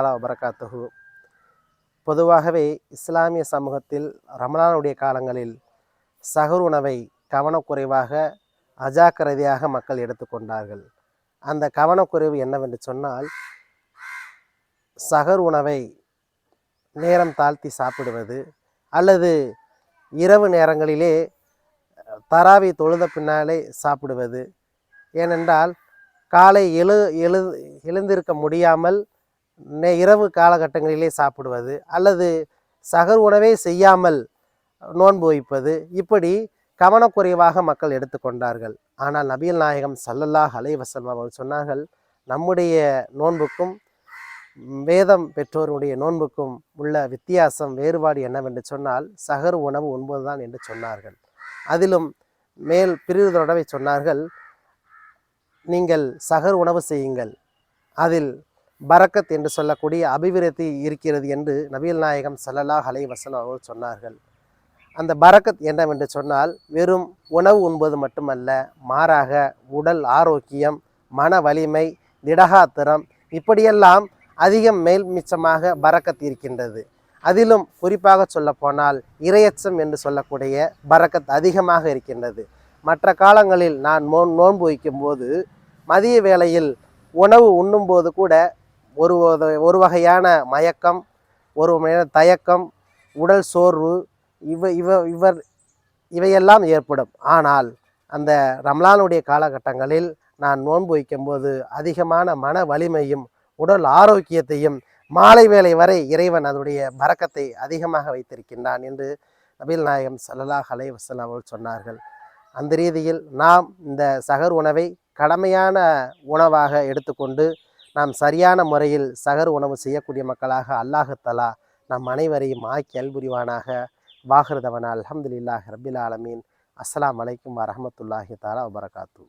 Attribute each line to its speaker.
Speaker 1: வபரகாத்துஹு பொதுவாகவே இஸ்லாமிய சமூகத்தில் ரமலானுடைய காலங்களில் சஹர் உணவை கவனக்குறைவாக அஜாக்கிரதையாக மக்கள் எடுத்துக்கொண்டார்கள் அந்த கவனக்குறைவு என்னவென்று சொன்னால் சகர் உணவை நேரம் தாழ்த்தி சாப்பிடுவது அல்லது இரவு நேரங்களிலே தராவி தொழுத பின்னாலே சாப்பிடுவது. ஏனென்றால் காலை எழு எழு எழுந்திருக்க முடியாமல் இரவு காலகட்டங்களிலே சாப்பிடுவது அல்லது சகர் உணவே செய்யாமல் நோன்பு வைப்பது இப்படி கவனக்குறைவாக மக்கள் எடுத்துக்கொண்டார்கள் ஆனால் நபியல் நாயகம் சல்லல்லாஹ் அலைவசம் அவர்கள் சொன்னார்கள் நம்முடைய நோன்புக்கும் வேதம் பெற்றோருடைய நோன்புக்கும் உள்ள வித்தியாசம் வேறுபாடு என்னவென்று சொன்னால் சகர் உணவு உண்பதுதான் என்று சொன்னார்கள். அதிலும் மேல் பிரிவு சொன்னார்கள் நீங்கள் சகர் உணவு செய்யுங்கள். அதில் பரக்கத் என்று சொல்லக்கூடிய அபிவிருத்தி இருக்கிறது என்று நபியல் நாயகம் ஸல்லல்லாஹு அலைஹி அவர்கள் சொன்னார்கள். அந்த பரக்கத் என்னவென்று சொன்னால் வெறும் உணவு உண்பது மட்டுமல்ல மாறாக உடல் ஆரோக்கியம் மன வலிமை திடகாத்திரம் இப்படியெல்லாம் அதிகம் மேல் மிச்சமாக பரக்கத் இருக்கின்றது. அதிலும் குறிப்பாக சொல்லப்போனால் இரையச்சம் என்று சொல்லக்கூடிய பரக்கத் அதிகமாக இருக்கின்றது. மற்ற காலங்களில் நான் நோ நோன்பு வைக்கும்போது மதிய வேளையில் உணவு உண்ணும்போது கூட ஒரு ஒரு வகையான மயக்கம் ஒரு வகையான தயக்கம் உடல் சோர்வு இவ இவ இவர் இவையெல்லாம் ஏற்படும். ஆனால் அந்த ரம்லானுடைய காலகட்டங்களில் நான் நோன்பு வைக்கும்போது அதிகமான மன வலிமையும் உடல் ஆரோக்கியத்தையும் மாலை வேளை வரை இறைவன் அதனுடைய பரக்கத்தை அதிகமாக வைத்திருக்கின்றான் என்று நபில் நாயகம் சல்லல்லாஹ் அலை வஸல்லம் அவர்கள் சொன்னார்கள். அந்த ரீதியில் நாம் இந்த சகர் உணவை கடமையான உணவாக எடுத்துக்கொண்டு நாம் சரியான முறையில் சகர் உணவு செய்யக்கூடிய மக்களாக அல்லாஹத்தலா நம் அனைவரையும் ஆக்கி அல்புரிவானாக வாஹிருதவனா அல்ஹம்துலில்லாஹி ரபில் ஆலமீன். அஸ்லாம் அலைக்கும் வரமத்துல்லாஹி தாலா வபரகாத்து